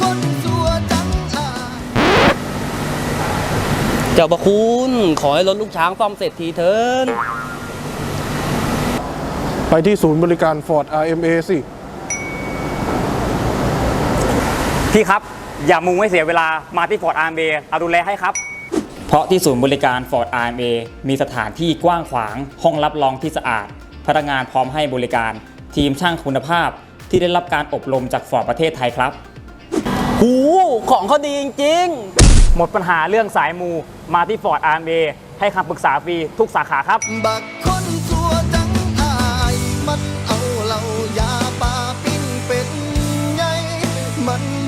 คนสัวจังอาเจ้าประคุณขอให้รถลูกช้างซ่อมเสร็จทีเถินไปที่ศูนย์บริการ Ford RMA สิ พี่ครับ อย่ามุงให้เสียเวลามาที่ฟอร์ดอาร์เบเราดูแลให้ครับ เพราะที่ศูนย์บริการ Ford RMA มีสถานที่กว้างขวาง ห้องรับรองที่สะอาด พนักงานพร้อมให้บริการ ทีมช่างคุณภาพที่ได้รับการอบรมจากฟอร์ดประเทศไทยครับูของเขาดีจริงๆ หมดปัญหาเรื่องสายมูมาที่ฟอร์ดอาร์เให้คำปรึกษาฟรีทุกสาขาครับ บักคนตัวจังอายมันเอาเหายาปาปิ้งเป็ดไงมัน